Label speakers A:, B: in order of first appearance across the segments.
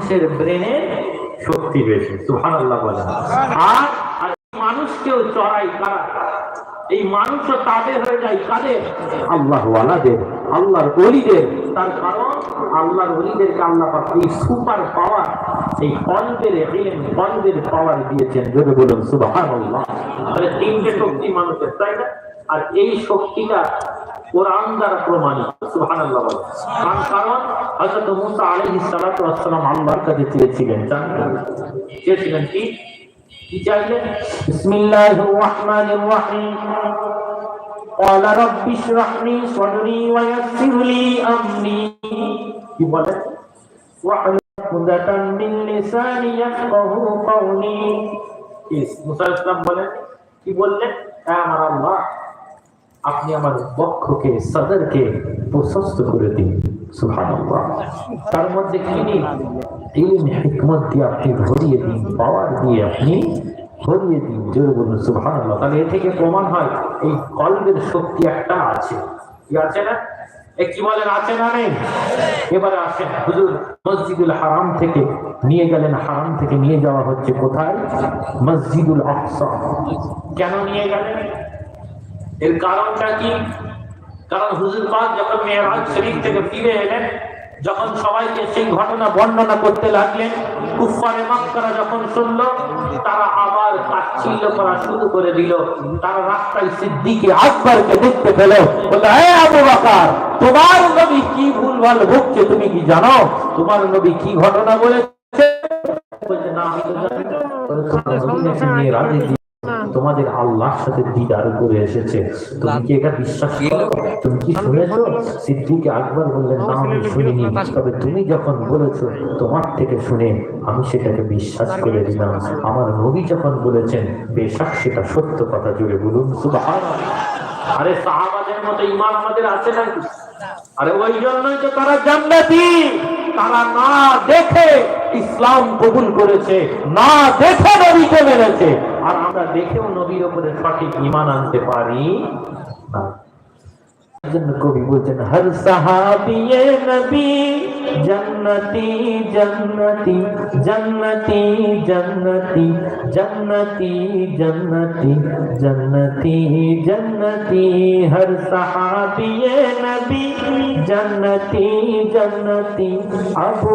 A: মানুষের ব্রেনের শক্তি বেশি সুহান আল্লাহ বলেন। আর মানুষকেও চড়াই কারা এই মানুষও তাদের হয়ে যায় কাদের? আল্লাহ ওয়ালাদের, আল্লাহর অলিদের তার কারণ, আল্লাহর অলিদেরকে আল্লাহ এই সুপার পাওয়ার, এই কলবের ইলম কলবের পাওয়ার দিয়েছেন। যদি বলুন, সুবহানাল্লাহ। তাহলে তিনটে শক্তি মানুষের, তাই না? আর এই শক্তিটা কোরআন দ্বারা প্রমাণিত সুবহানাল্লাহ বলে তার কারণ হযরত মুসা আলাইহিস সালাতু ওয়াস সালাম আল্লাহর কাছে চেয়েছিলেন জানেন চেয়েছিলেন কি কি চাইলেন বিসমিল্লাহির রহমানির রহিম قال رب اشرح لي صدري ويسر لي امري কি বলেন واحلل عقدة من لساني يفقهوا قولي ইস মুসা ইসলাম বলেন কি বললেন হ্যাঁ আমার আল্লাহ আপনি আমার বক্ষকে, সদরকে প্রশস্ত করে দিন। তার মধ্যে নেই ইলম, হিকমত দিয়ে আপনি ভরিয়ে দিন, পাওয়ার দিয়ে আপনি ভরিয়ে দিন। জোরে বলুন, সুবহানাল্লাহ। তাহলে এ থেকে প্রমাণ হয়, এই কলবের শক্তি একটা আছে। কি আছে না? কি বলেন, আছে না নেই? এবারে আসেন, হুজুর মসজিদুল হারাম থেকে নিয়ে গেলেন। হারাম থেকে নিয়ে যাওয়া হচ্ছে কোথায়? মসজিদুল আকসা। কেন নিয়ে গেলেন? এর কারণটা কি? কারণ হুজুর পাক যখন মেয়েরাজ শরীফ থেকে ফিরে এলেন, যখন সবাইকে সেই ঘটনা বর্ণনা করতে লাগলেন কুফারে মক্কারা যখন শুনলো, তারা আবার তাচ্ছিল্য করা শুরু করে দিল। তারা রাস্তায় সিদ্দিকে আকবরকে দেখতে পেল। বলল, হে আবু বকর, তোমার নবী কি ভুলভাল ভুগছে তুমি কি জানো? তোমার নবী কি ঘটনা বলেছে? না। গিয়ে তোমাদের আল্লাহর সাথে দিদার করে এসেছে। তুমি কি এটা বিশ্বাস করো? তুমি কি শুনেছো? সিদ্দিক আকবর বললেন না আমি শুনিনি। তবে তুমি যখন বলেছ তোমার থেকে শুনে আমি সেটাকে বিশ্বাস করে দিলাম। আমার নবী যখন বলেছেন বেশাক সেটা সত্য কথা জুড়ে বলুন। সুবহানাল্লাহ। আরে সাহাবাদের মতো ইমান আমাদের আছে নাকি? আরে ওই জন্যই তো তারা জান্নাতি। তারা না দেখে ইসলাম কবুল করেছে না দেখে নবীকে মেনেছে আর আমরা দেখেও নবীর উপরে সঠিক ইমান আনতে পারি না। জন্য কবি বলছেন, হর সাহাবিয়ে নবী, জন্নতি জন্নতি জন্নতি জন্নতি জন্নতি জন্নতি জন্নতি জন্নতি, হর সাহাবিয়ে নবী, জন্নতি জন্নতি, আবু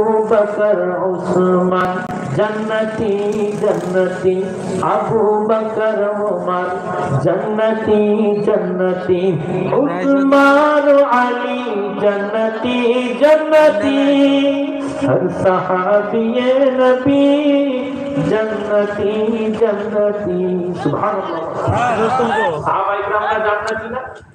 A: جنتی جنتی ابو بکر عمر جنتی جنتی عثمان علی جنتی جنتی ہر صحابی نبی جنتی جنتی سبحان اللہ۔ صحابہ اکرام کا جاننا چاہیے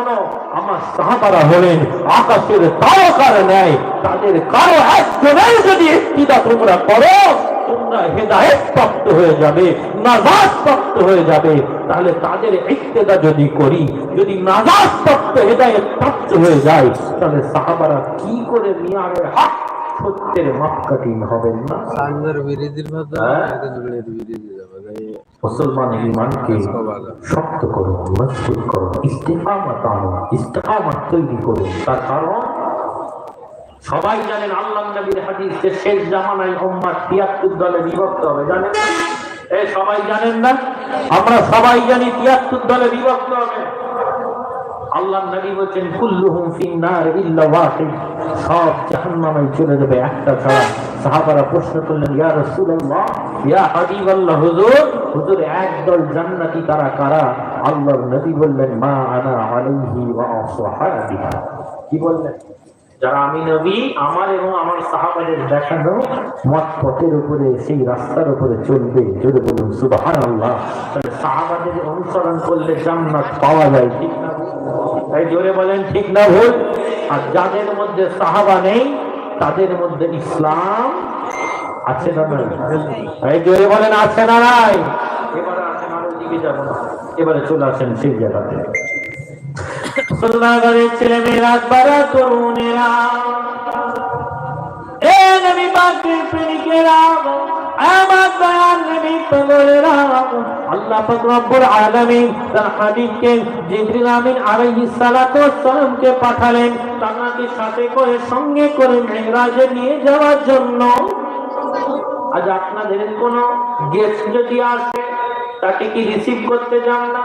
A: শোনো আমার সাহাবারা হলেন আকাশের তারকার নেয় তাদের কারও একজনের যদি তোমরা করো তোমরা হেদায়ত প্রাপ্ত হয়ে যাবে প্রাপ্ত হয়ে যাবে। তাহলে তাদের যদি করি যদি নাজাদ প্রাপ্ত হেদায়ত প্রাপ্ত হয়ে যায় তাহলে সাহাবারা কি করে মিয়ারের হাত সত্যের মাপকাঠিন হবেন না? বিরোধীর
B: মধ্যে
A: মুসলমান ইমানকে শক্ত করো মজবুত করো ইস্তেফামত আনো ইস্তেফামত তৈরি করো। তার কারণ সবাই জানেন আল্লাহ নবীর হাদিস যে শেষ জামানায় উম্মাত তিয়াত্তর দলে বিভক্ত হবে জানেন? এ সবাই জানেন না? আমরা সবাই জানি তিয়াত্তর দলে বিভক্ত হবে। আল্লাহ নবী বলছেন, কুল্লুহুম ফিন্নার ইল্লা ওয়াহিদ। সব জাহান্নামে চলে যাবে একটা ছাড়া। সাহাবারা প্রশ্ন করলেন, ইয়া রাসূলুল্লাহ, ইয়া হাবিবাল্লাহ, হুজুর হুজুর একদল জান্নাতি তারা কারা? আল্লাহর নবী বললেন, মা আনা আলাইহি ওয়া আসহাবি কি বললেন? যারা আমি নবী, আমার এবং আমার সাহাবাদের দেখানো মত পথের উপরে, সেই রাস্তার উপরে চলবে। যদি বলুন, সুবহানাল্লাহ। তাহলে সাহাবাদের অনুসরণ করলে জান্নাত পাওয়া যায়, ঠিক না তাই জোরে বলেন, ঠিক না ভুল? আর যাদের মধ্যে সাহাবা নেই, তাদের মধ্যে ইসলাম আছে না নাই? জোরে বলেন, আছে না নাই? এবারে আসেন আরও দিকে যাব না। এবারে চলে আসেন সেই জায়গাতে। মুসলমানের ছেলে মেয়েরা বাড়া তরুণেরা। এ নবী পাকের প্রেমিকেরা, আমার দয়াল নবী পাগলেরা। আল্লাহ পাক রব্বুল তার হাবিবকে জিবরিল আমিন আলাইহিস সালাতু ওয়াসসালামকে পাঠালেন তাকে সাথে করে, সঙ্গে করে মেরাজে নিয়ে যাওয়ার জন্য। আজ আপনাদের কোন গেস্ট যদি আসে, তাকে কি রিসিভ করতে যান না?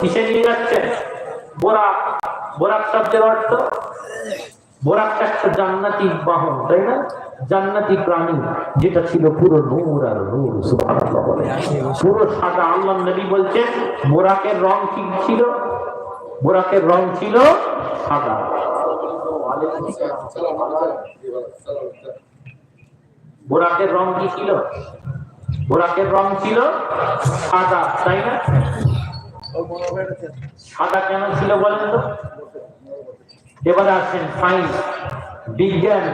A: কিসে নিয়ে যাচ্ছেন বোরাক বোরাক শব্দের অর্থ? বোরাকটা একটা জান্নাতি বাহন, তাই না? জান্নাতি প্রাণী, যেটা ছিল পুরো নূর আর নূর, সুবহানাল্লাহ পুরো সাদা আল্লাহ নবী বলছেন, বোরাকের রং কি ছিল? বোরাকের রং ছিল সাদা। বোরাকের রং কি ছিল? বোরাকের রং ছিল সাদা, তাই না? সাদা কেন ছিল বলেন তো? এবারে আসেন সায়েন্স বিজ্ঞান,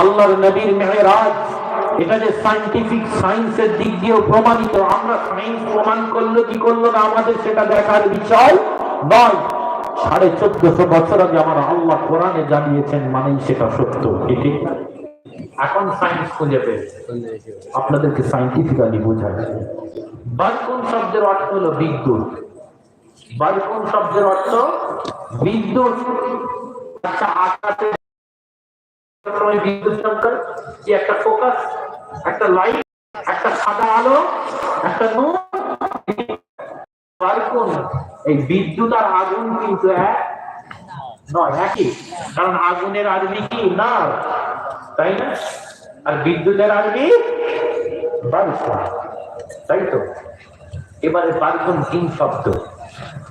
A: আল্লাহর নবীর মেহরাজ। এটা যে সাইন্টিফিক সায়েন্সের দিক দিয়েও প্রমাণিত। আমরা সায়েন্স প্রমাণ করল, কি করল না আমাদের সেটা দেখার বিষয় নয়। সাড়ে চোদ্দশো বছর আগে আমার আল্লাহ কোরআনে জানিয়েছেন, মানেই সেটা সত্য ঠিক? এখন সায়েন্স খুঁজে পেয়েছে। আপনাদেরকে সাইন্টিফিক্যালি বোঝায় বালকুন শব্দের অর্থ হলো বিদ্যুৎ। বালকুন শব্দের অর্থ বিদ্যুৎ। আচ্ছা আকাশে বিদ্যুৎ চমকায় কি একটা ফোকাস, একটা লাইট, একটা সাদা আলো, একটা নূর। বালকুন এই বিদ্যুৎ আর আগুন কিন্তু এক নয়, একই। কারণ আগুনের আরবি কি? না। তাই না? আর বিদ্যুতের আরবি বালকুন তাই তো? এবারে বালকুন তিন শব্দ।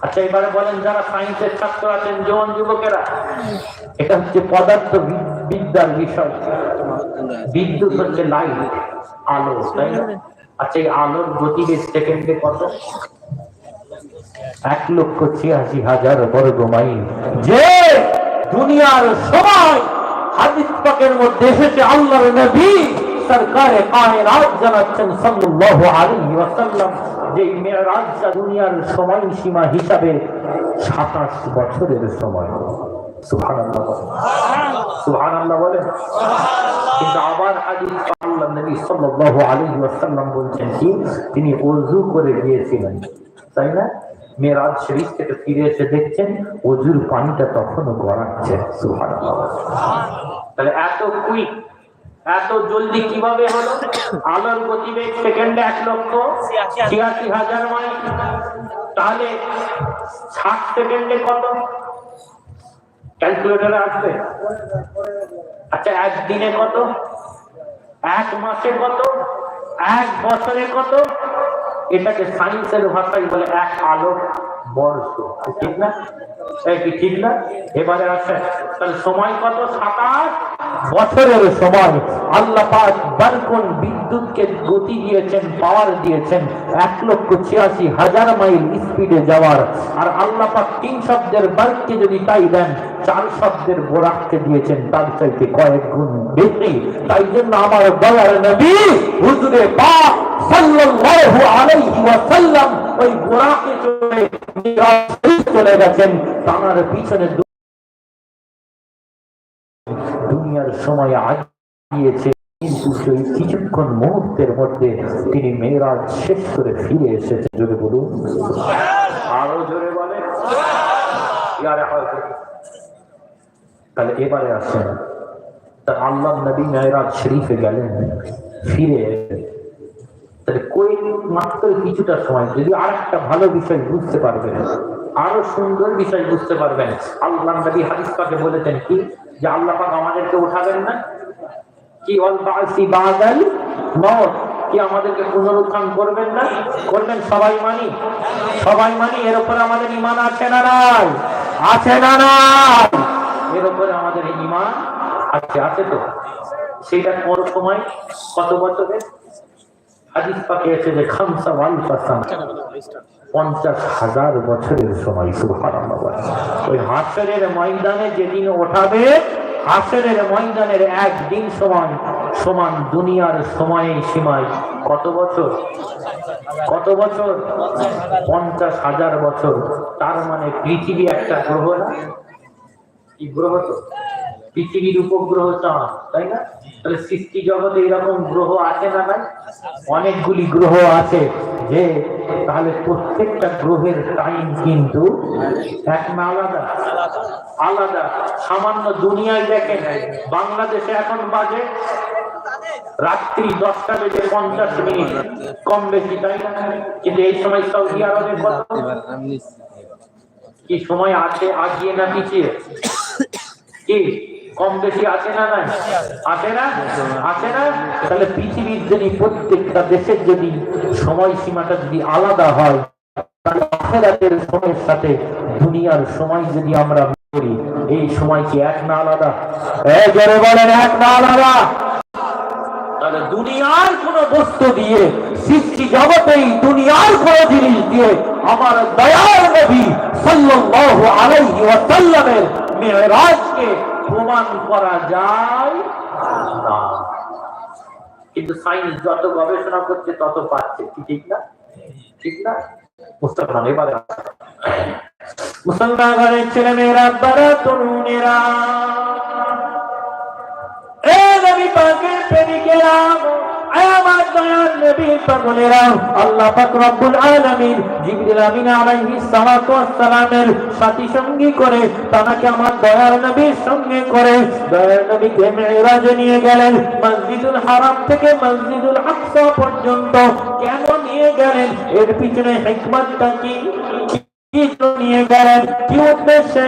A: আচ্ছা এবারে বলেন যারা সায়েন্সের ছাত্র আছেন জোয়ান যুবকেরা, এটা হচ্ছে পদার্থ বিদ্যার বিষয়। বিদ্যুৎ হচ্ছে লাইট আলো, তাই না? আচ্ছা এই আলোর গতিবেগ সেকেন্ডে কত? এক লক্ষ ছিয়াশি হাজার বর্গ মাইল। যে দুনিয়ার সময় হাদিস পাকের মধ্যে এসেছে আল্লাহর নবী সরকারে কায়নাত জানাচ্ছেন সাল্লাল্লাহু আলাইহি ওয়াসাল্লাম যে মেরাজটা দুনিয়ার সময় সীমা হিসাবে 27 বছরের সময়। সুবহানাল্লাহ সুবহানাল্লাহ। বলেন। কিন্তু আবার হাদিস আল্লাহ নবী সাল্লাল্লাহু আলাইহি ওয়াসাল্লাম বলছেন কি তিনি ওযু করে গিয়েছিলেন। তাই না? মেরাজ শরীফ থেকে ফিরে এসে দেখছেন ওজুর পানিটা তখনও গড়াচ্ছে, সুবহানাল্লাহ। তাহলে এত কুইক এত জলদি কীভাবে হলো? আলোর গতিবেগ সেকেন্ডে এক লক্ষ, ছিয়াশি হাজার মাইল। তাহলে ষাট সেকেন্ডে কত? ক্যালকুলেটারে আসবে? আচ্ছা একদিনে কত? এক মাসে কত? এক বছরে কত? এটাকে সায়েন্সের ভাষায় বলে এক আলোক বর্ষ। ঠিক না? কি ঠিক না? এবারে আসে তাহলে সময় কত? সাতাশ? বছরের সময়। আল্লাহ পাক বিদ্যুৎকে গতি দিয়েছেন পাওয়ার দিয়েছেন। এক লক্ষ ছিয়াশি হাজার মাইল স্পিডে যাওয়ার। আর আল্লাহ পাক তিন শব্দের বাল্বকে যদি তাই দেন, চার শব্দের বোরাককে দিয়েছেন, তার চাইতে কয়েক গুণ বেশি। তাই জন্য আমার দয়ার নবী হুজুরে পাক ওই দুনিয়ার সময় কিছুক্ষণ মুহূর্তের মধ্যে তিনি মেয়েরাজ শেষ করে ফিরে এসেছে। জোরে বলুন। আরও জোরে বলে। তাহলে এবারে আসেন। আল্লাহ নবী মেয়েরাজ শরীফে গেলেন, ফিরে। তাহলে কই মাত্র কিছুটা সময় যদি আর একটা ভালো বিষয় বুঝতে পারবেন। আরও সুন্দর বিষয় বুঝতে পারবেন। আল্লাহ নবী হাদিস পাকে বলেছেন কি? যে আল্লাহ পাক আমাদেরকে উঠাবেন না? কি অল বাসি বাদাল মত কি আমাদেরকে পুনরুত্থান করবেন না? করবেন সবাই মানি? সবাই মানি, এর উপরে আমাদের ইমান আছে না নাই? আছে না নাই? এর উপরে আমাদের ইমান আছে আছে তো? সেটা কোন সময়? কত বছরের? হাদিস পাকে এসে যে খামসা ওয়াল ফাসান পঞ্চাশ হাজার বছরের সময় সুবহানাল্লাহ ওই হাসরের ময়দানে যেদিন ওঠাবে হাসরের ময়দানের একদিন সময় সমান দুনিয়ার সময়ে সীমায়। কত বছর? কত বছর? পঞ্চাশ হাজার বছর। তার মানে পৃথিবী একটা গ্রহ না? কি গ্রহ তো? পৃথিবীর উপগ্রহ চাঁদ তাই না? তাহলে সৃষ্টি জগতে এরকম গ্রহ আছে না ভাই অনেকগুলি গ্রহ আছে যে, তাহলে প্রত্যেকটা গ্রহের টাইম কিন্তু এক না আলাদা। আলাদা। সামান্য দুনিয়ায় দেখেন, বাংলাদেশে এখন বাজে রাত্রি দশটা বেজে পঞ্চাশ মিনিট, কম বেশি, তাই না? কিন্তু এই সময় সৌদি আরবে। কি সময় আছে? আগিয়ে না পিছিয়ে? কি? কম বেশি আছে না নাই? আছে না? আছে না? তাহলে পৃথিবীর যদি প্রত্যেকটা দেশের যদি সময়সীমাটা যদি আলাদা হয় আখেরাতের সময়ের সাথে দুনিয়ার সময় যদি আমরা করি, এই সময় কি এক না আলাদা? জোরে বলেন, এক না আলাদা। তাহলে দুনিয়ার কোন বস্তু দিয়ে, সৃষ্টি জগতেই দুনিয়ার কোন জিনিস দিয়ে আমার দয়ার নবী সাল্লাল্লাহু আলাইহি ওয়াসাল্লামের মেরাজকে প্রমাণ করা যায়। না কিন্তু সাইন্স যত গবেষণা করছে, তত পাচ্ছে। কি ঠিক না? ঠিক না? মুসলমান এবারে মুসলমান ঘরের ছেলে মেয়েরা বারা তরুণেরা, এ পাকে আমার আল্লাহ নিয়ে গেলেন এর পিছনে হিকমতটা কি? নিয়ে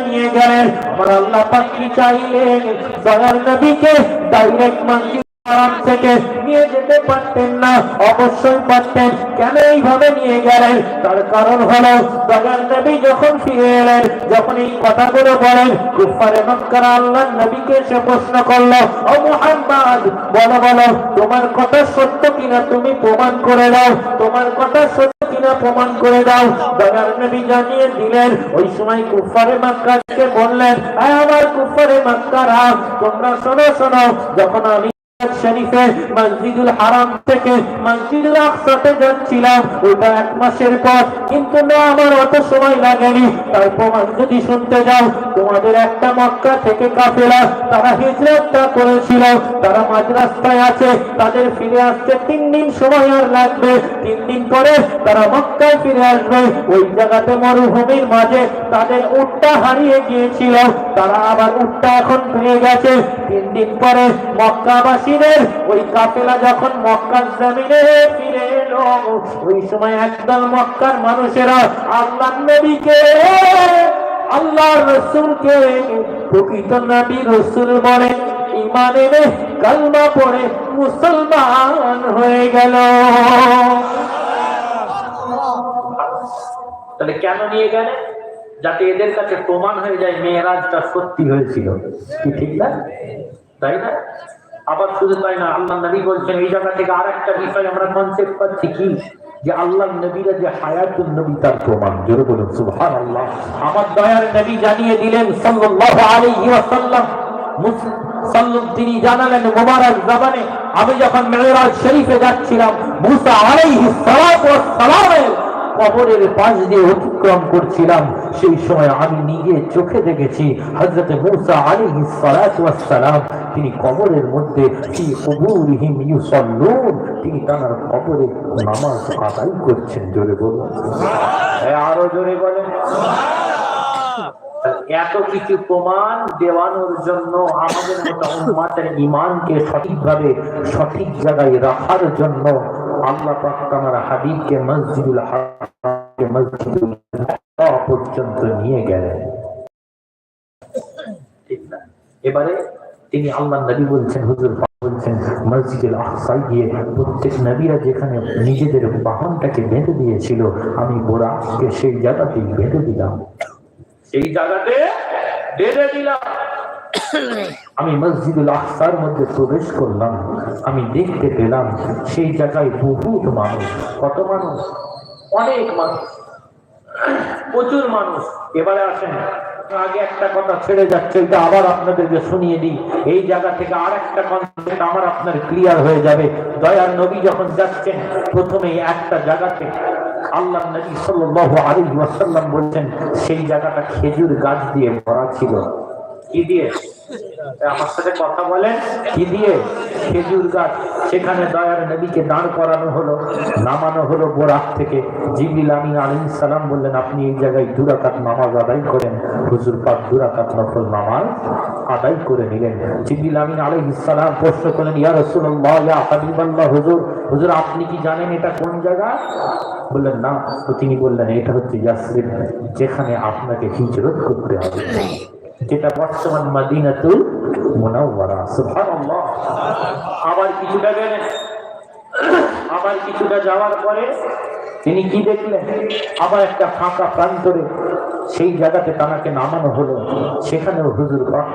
A: নিয়ে গেলেন? আমার আল্লাহ কি চাইলেন? হারাম থেকে নিয়ে যেতে পারতেন না, অবশ্যই পারতেন। কেন এইভাবে নিয়ে গেলেন? তার কারণ হলো দয়ার নবী যখন ফিরে এলেন, যখন এই কথাগুলো বলেন কুফারে মক্কার আল্লাহ নবীকে সে প্রশ্ন করল, ও মুহাম্মদ, বলো বলো, তোমার কথা সত্য কিনা তুমি প্রমাণ করে দাও, তোমার কথা সত্য কিনা প্রমাণ করে দাও। দয়ার নবী জানিয়ে দিলেন, ওই সময় কুফারে মক্কাকে বললেন আমার কুফারে মক্কারা তোমরা শোনো শোনো, যখন আমি শরীফে মসজিদুল হারাম থেকে মসজিদুল আকসাতে যাচ্ছিলাম। ওটা এক মাসের পর। কিন্তু না, আমার অত সময় লাগেনি। তার প্রমাণ যদি শুনতে যাও, তোমাদের একটা মক্কা থেকে কাফেলা, তারা হিজরতটা করেছিল। তারা মাঝ রাস্তায় আছে, তাদের ফিরে আসতে তিন দিন সময় আর লাগবে। তিন দিন পরে তারা মক্কায় ফিরে আসবে। ওই জায়গাতে মরুভূমির মাঝে তাদের উটটা হারিয়ে গিয়েছিল। তারা আবার উটটা এখন পেয়ে গেছে। তিন দিন পরে মক্কাবাসীদের মুসলমান হয়ে গেল। তাহলে কেন নিয়ে গেলে? যাতে এদের কাছে প্রমাণ হয়ে যায় মেয়েরাজটা সত্যি হয়েছিল। কি ঠিক না? তাই না? আবার শুধু তাই না, আল্লাহ নবী বলছেন, এই জায়গা থেকে আর একটা বিষয় আমরা কনসেপ্ট পাচ্ছি কি? যে আল্লাহ নবীরা যে হায়াতুল নবী তার প্রমাণ। জোরে বলুন সুবহান আল্লাহ আমার দয়ার নবী জানিয়ে দিলেন সাল্লাল্লাহু আলাইহি ওয়াসাল্লাম মুসলিম তিনি জানালেন মোবারক জামানে আমি যখন মেয়েরাজ শরীফে যাচ্ছিলাম, মুসা আলাইহিস সালাতু ওয়াস সালামের কবরের পাশ দিয়ে অতিক্রম করছিলাম, সেই সময় আমি নিজে চোখে দেখেছি হযরত মুসা সালাতু সালাম। তিনি কবরের মধ্যে তিনি তার কবরে নামাজ আদায় করছেন, জোরে বলুন। আরও জোরে বলেন। এত কিছু প্রমাণ দেওয়ানোর জন্য আমাদের মতো ইমানকে সঠিকভাবে, সঠিক জায়গায় রাখার জন্য আল্লাহ পাক তাআলা হাবিবকে মসজিদুল হারামকে মসজিদুল পর্যন্ত নিয়ে গেলেন। এবারে তিনি আল্লাহ নবী বলছেন, হুজুর বলছেন, মসজিদুল আকসায় গিয়ে প্রত্যেক নবীরা যেখানে নিজেদের বাহনটাকে বেঁধে দিয়েছিল, আমি বোরাককে সেই জায়গাতেই বেঁধে দিলাম। সেই জায়গাতে বেঁধে দিলাম। আমি মসজিদুল আকসার মধ্যে প্রবেশ করলাম। আমি দেখতে পেলাম সেই জায়গায় বহুত মানুষ, কত মানুষ? অনেক মানুষ, প্রচুর মানুষ। এবারে আসেন, আগে একটা কথা ছেড়ে যাচ্ছে, এটা আবার আপনাদেরকে শুনিয়ে দিই। এই জায়গা থেকে আর একটা কনসেপ্ট আমার আপনার ক্লিয়ার হয়ে যাবে। দয়ার নবী যখন যাচ্ছেন প্রথমেই একটা জায়গাতে আল্লাহ নবী সাল্লাল্লাহু আলাইহি ওয়াসাল্লাম বলছেন, সেই জায়গাটা খেজুর গাছ দিয়ে ভরা ছিল। কি দিয়ে আমার সাথে কথা বলেন, কি দিয়ে? খেজুর গাছ। সেখানে দয়ার নবীকে দাঁড় করানো হলো, নামানো হলো বোরাক থেকে। জিবরিল আমিন আলাইহিস সালাম বললেন, আপনি এই জায়গায় দুরাকাত নামাজ আদায় করেন। হুজুর পাক দুরাকাত নফল নামাজ আদায় করে নিলেন। জিবরিল আমিন আলাইহিস সালাম প্রশ্ন করলেন, ইয়া রাসূলুল্লাহ, ইয়া হাবিবাল্লাহ, হুজুর হুজুর, আপনি কি জানেন এটা কোন জায়গা? বললেন, না। তো তিনি বললেন, এটা হচ্ছে ইয়াসরিব যেখানে আপনাকে হিজরত করতে হবে। যেটা বর্তমান মাদিনাতুল মুনাওয়ারা, সুবহানাল্লাহ। আবার কিছুটা গেলেন আবার কিছুটা যাওয়ার পরে তিনি কি দেখলেন? আবার একটা ফাঁকা প্রান্তরে সেই জায়গাতে তানাকে নামানো হলো। সেখানেও হুজুর পাক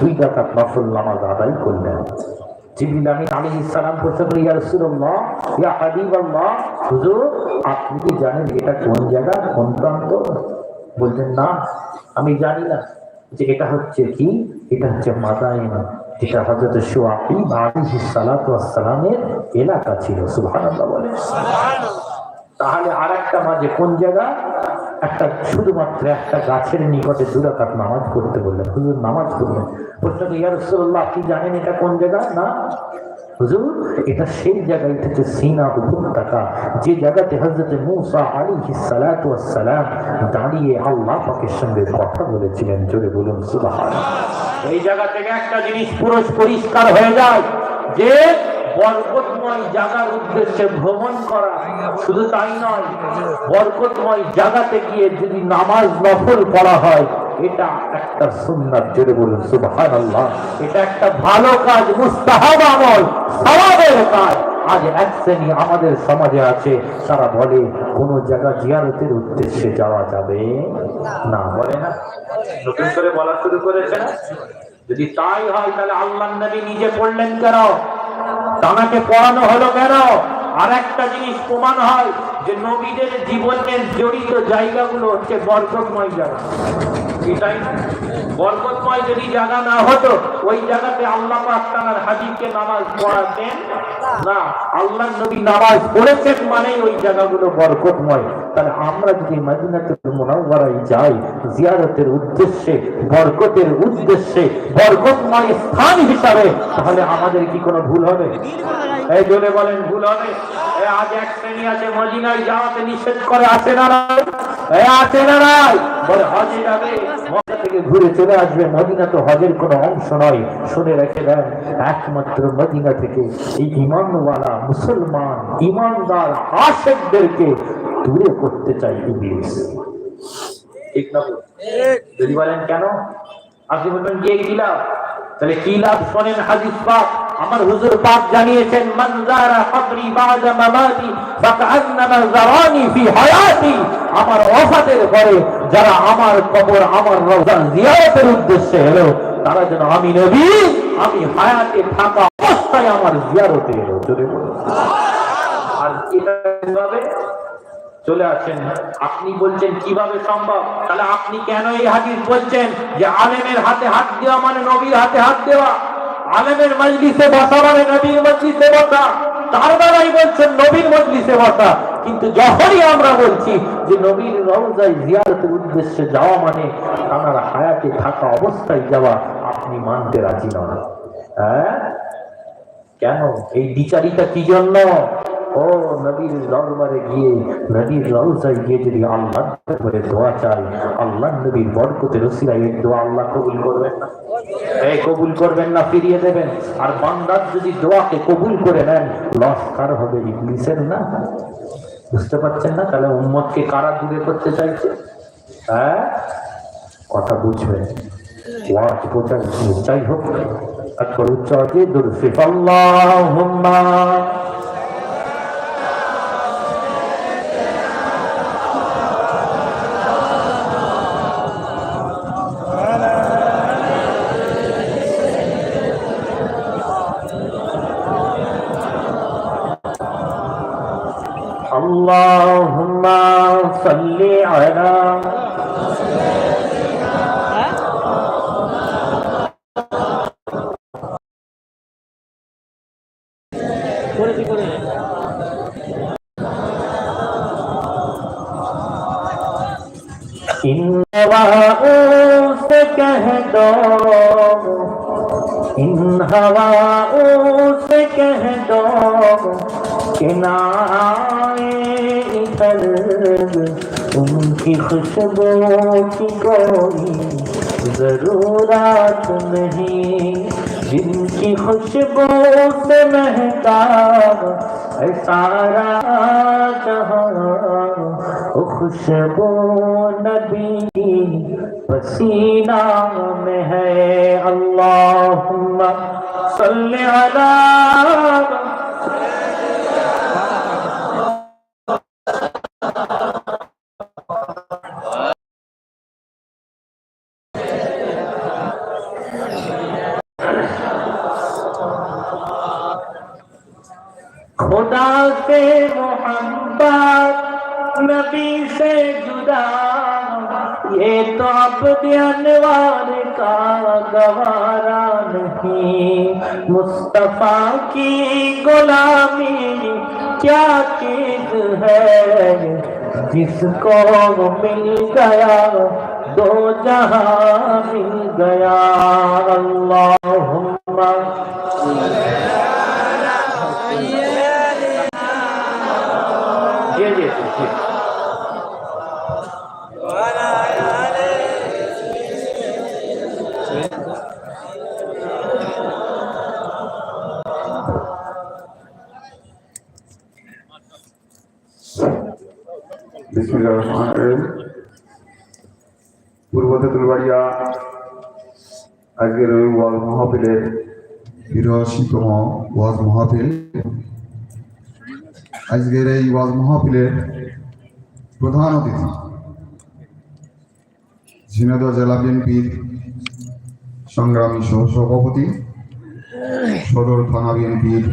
A: দুই রাকাত নফল নামাজ আদায় করলেন। জিবরিল আমিন আলাইহিস সালাম বলছেন, ইয়া রাসূলুল্লাহ, ইয়া হাবিবাল্লাহ, হুজুর, আপনি কি জানেন এটা কোন জায়গা, কোন প্রান্ত? বলছেন, না, আমি জানি না। যে এটা হচ্ছে কি? এটা হচ্ছে মাদায়না এটা হজরত সোয়াবি আলী সালাতামের এলাকা ছিল সুভানন্দা বলে। তাহলে আর একটা মাঝে কোন জায়গা? একটা শুধুমাত্র একটা গাছের নিকটে দুরাকাত নামাজ করতে বললেন। হুজুর নামাজ করলেন প্রশ্ন ইয়া কি জানেন এটা কোন জায়গা? না? হুজুর, এটা সেই জায়গায় থেকে সিনা উপত্যকা যে জায়গাতে হযরত মূসা ওয়াস সালাম দাঁড়িয়ে আল্লাহ পাকের সঙ্গে কথা বলেছিলেন। জোরে বলুন, সুবহানাল্লাহ। এই জায়গা থেকে একটা জিনিস পুরো পরিষ্কার হয়ে যায় যে, বরকতময় জায়গার উদ্দেশ্যে ভ্রমণ করা শুধু তাই নয়, বরকতময় জায়গাতে গিয়ে যদি নামাজ নফল পড়া হয় এটা একটা সুন্নাত, জোরে বলুন, সুবহানাল্লাহ। এটা একটা ভালো কাজ, মুস্তাহাব আমল, সওয়াবের কাজ। আজ এক শ্রেণি আমাদের সমাজে আছে, তারা বলে, কোন জায়গা জিয়ারতের উদ্দেশ্যে যাওয়া যাবে? না, বলে না। নতুন করে বলা শুরু করেছে যদি তাই হয়, তাহলে আল্লাহ নবী নিজে পড়লেন কেন? তানাকে পড়ানো হলো কেন? আর একটা জিনিস প্রমাণ হয় যে নবীদের জীবনের জড়িত জায়গাগুলো হচ্ছে বরকতময় জায়গা। এটাই? বরকতময় যদি জায়গা না হতো, ওই জায়গাতে আল্লাহ তার হাজিকে নামাজ পড়াতেন। না আল্লাহ নবী নামাজ পড়েছেন মানেই ওই জায়গাগুলো বরকতময়। তাহলে আমরা যদি মদিনাতুল মুনাওয়ারায় যাই, জিয়ারতের উদ্দেশ্যে, বরকতের উদ্দেশ্যে, বরকতময় স্থান হিসাবে, তাহলে আমাদের কি কোনো ভুল হবে? এই জন্য বলেন, ভুল হবে। আজ এক শ্রেণি আছে, মদিনায় যাওয়াতে নিষেধ করে আসে না এ না বলে হজে যাবে একমাত্র মদিনা থেকে ইমানওয়ালা মুসলমান, ইমানদার আশেকদেরকে দূরে করতে চাই ইবলিস। ঠিক না যদি বলেন কেন? আপনি বলবেন গিয়ে কি লাভ? তাহলে কি লাভ শোনেন হাদিস পাক। আমার হুজুর পাক জানিয়েছেন মান যারা কবরি বাদা মামাতি ফাকান্নামা যারানি ফি হায়াতি। আমার ওফাতের পরে যারা আমার কবর আমার রওজা জিয়ারতের উদ্দেশ্যে এলো তারা যেন আমি নবী আমি হায়াতে থাকা অবস্থায় আমার জিয়ারতে এলো। বলুন। আর এটা কীভাবে? চলে আসেন। আপনি বলছেন, কীভাবে সম্ভব? তাহলে আপনি কেন এই হাদিস বলছেন যে আলেমের হাতে হাত দেওয়া মানে নবীর হাতে হাত দেওয়া? আলেমের মজলিসে বসা মানে নবীর মজলিসে বসা। তার দ্বারাই বলছেন নবীর মজলিসে বসা। কিন্তু যখনই আমরা বলছি যে নবীর রওজায় জিয়ারতের উদ্দেশ্যে যাওয়া মানে তার হায়াতে থাকা অবস্থায় যাওয়া, আপনি মানতে রাজি নন। হ্যাঁ? কেন? এই বিচারিতা কি জন্য? ও নবীর দরবারে গিয়ে নদীর রওজায় গিয়ে যদি আল্লাহ করে দোয়া চাই আল্লাহ নবীর বরকতের রসিলায় এই দোয়া আল্লাহ কবুল করবেন না। এই কবুল করবেন না, ফিরিয়ে দেবেন। আর বান্দার যদি দোয়াকে কবুল করে নেন, লস কার হবে ইংলিশের না? বুঝতে পারছেন না? তাহলে উম্মতকে কারা দূরে করতে চাইছে? হ্যাঁ? কথা বুঝবেন। ওয়াজ বোঝা যাই হোক। তারপর উচ্চ দূর ফিফাল্লাহুম্মা اللهم صل على کہہ دو کہ نہ آئے قلب ان की خوشبو کی کوئی ضرورت نہیں جن کی خوشبو سے مہتا سارا جہاں خوشبو نبی پسینہ میں ہے اللہم नहीं मुस्तफा की गुलामी क्या चीज है जिसको मिल गया दो जहां मिल गया अल्लाहुम्मा जी जी जी
C: আজকের ওয়াজ মাহফিলের বিরাশিতম ওয়াজ মাহফিল। আজকের এই ওয়াজ মাহফিলের প্রধান অতিথি ঝিনাইদহ জেলা বিএনপির সংগ্রামী সহ সভাপতি সদর থানা বিএনপির